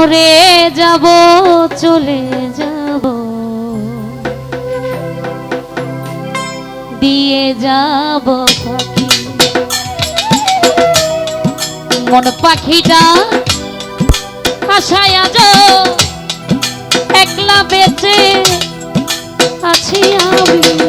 মরে যাব চলে যাব। দিয়ে যাব পাখি। মন পাখিটা আশায় একলা বেঁচে আছি আমি।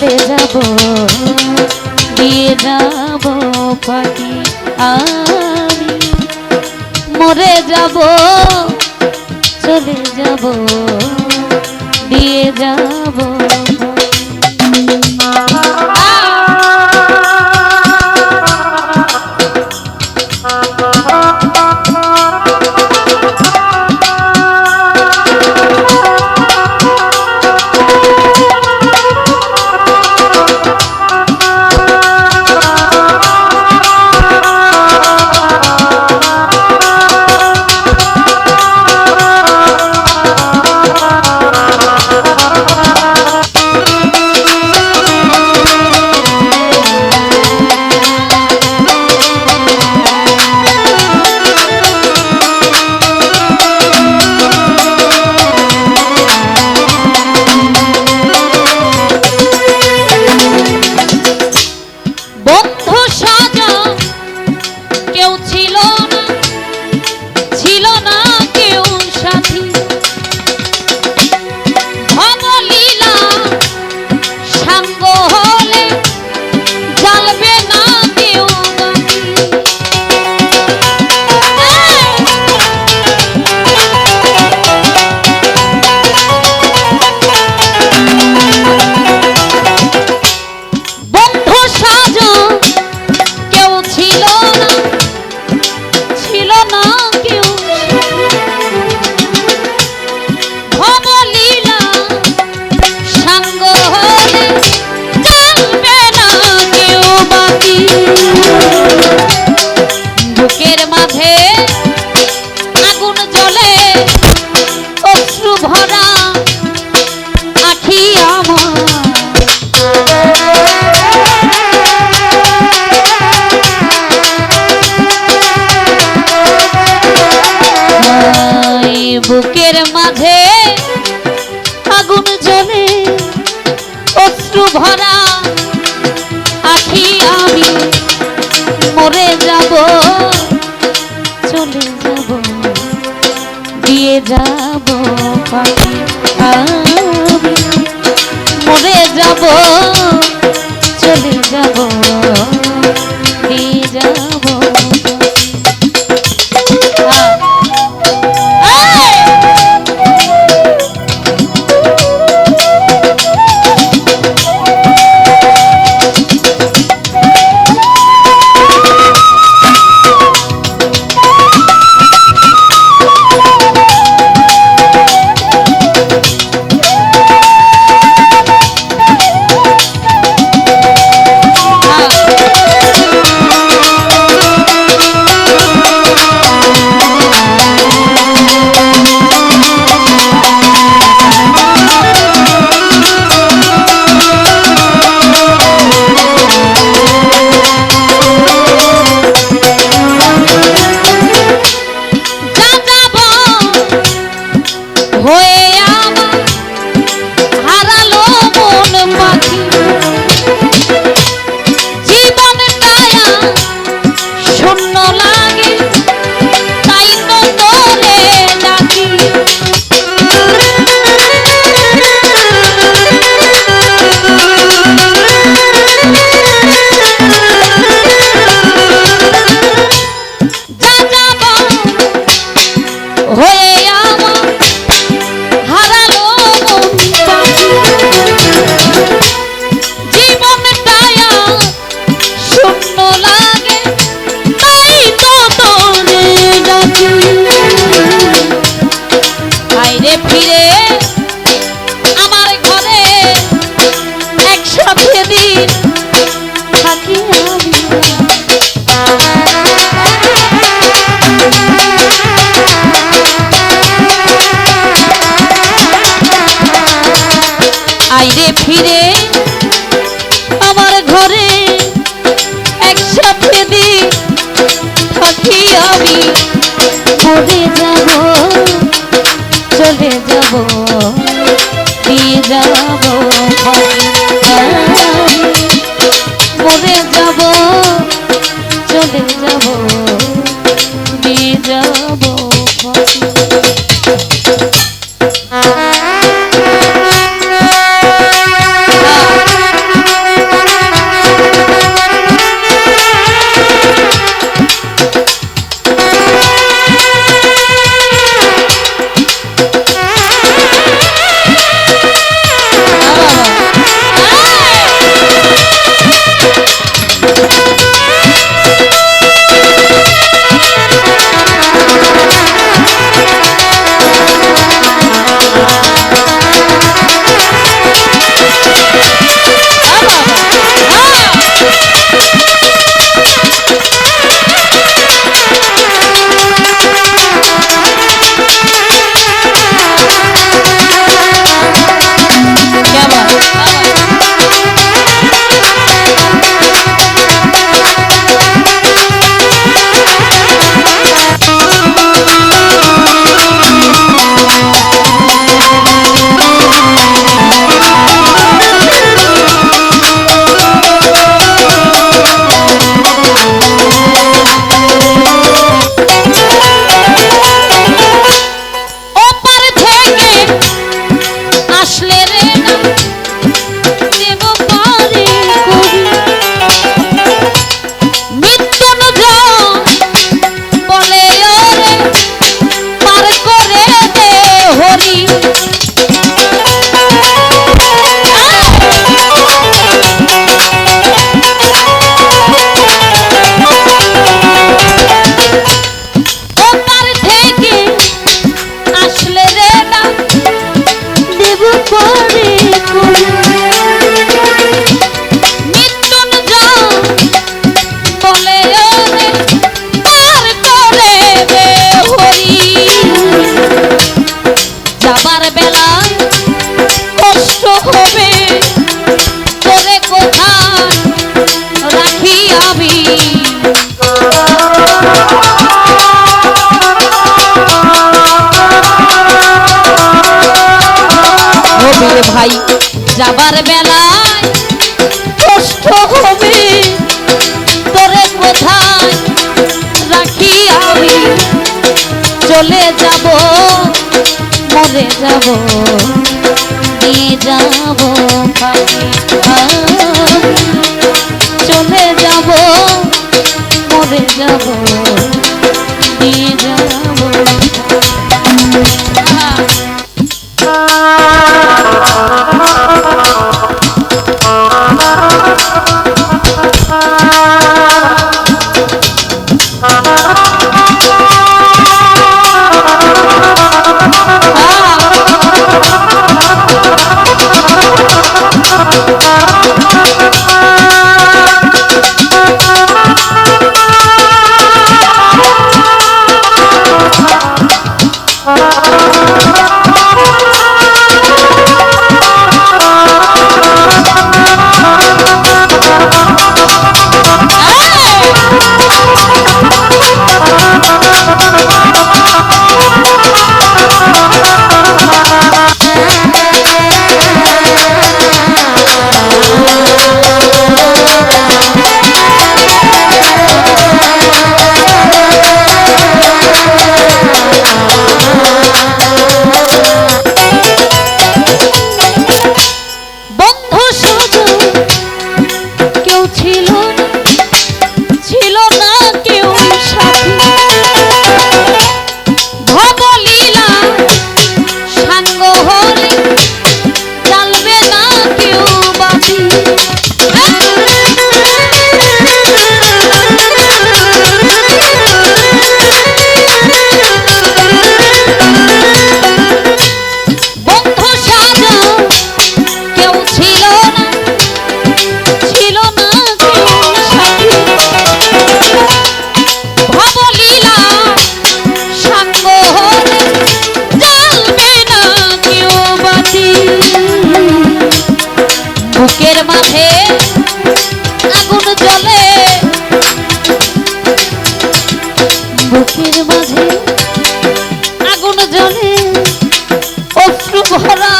চলে যাব দিয়ে যাব পাখি আমি। মরে যাব চলে যাব দিয়ে যাব সাজা। কেউ ছিল না ছিল না কেউ। ভবলীলা সাঙ্গ হলে জানবে না কেউ বাকি। বুকের মাঝে মরে যাব চলে যাব দিয়ে যাব পাখি। মরে যাব। আমি পড়ে যাব চলে যাব দিয়ে যাব ভাই, যাবার বেলায় কষ্ট হবে, তোরে কোথায় রাখি আমি? চলে যাব, মরে যাব, নিয়ে যাব চলে যাব, মরে যাব, নিয়ে যাব। হ্যাঁ। বুকের মাঝে আগুন জলে অশ্রু ভরা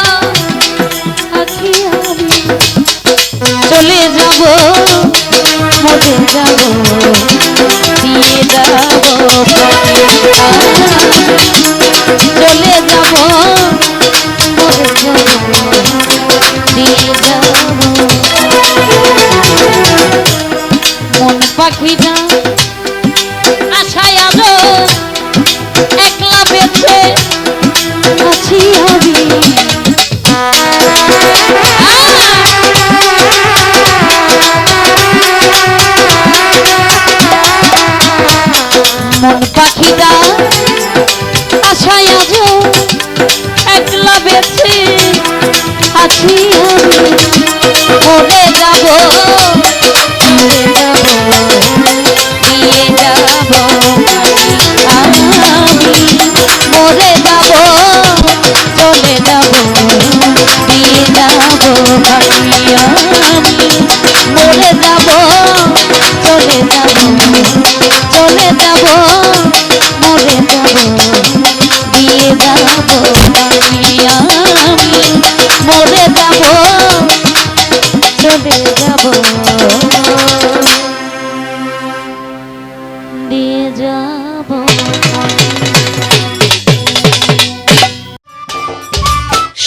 আখি আমি। চলে যাব, মরে যাব, দিয়ে যাব চলে যাব, মরে যাব, দিয়ে যাব আশায় আজ একলা বেঁচে আছি। আমি মরে যাব মরে যাব দিয়ে যাব। আমি মরে যাব, চলে যাব দিয়ে যাব। আমি মরে যাব, চলে যাব চলে যাব।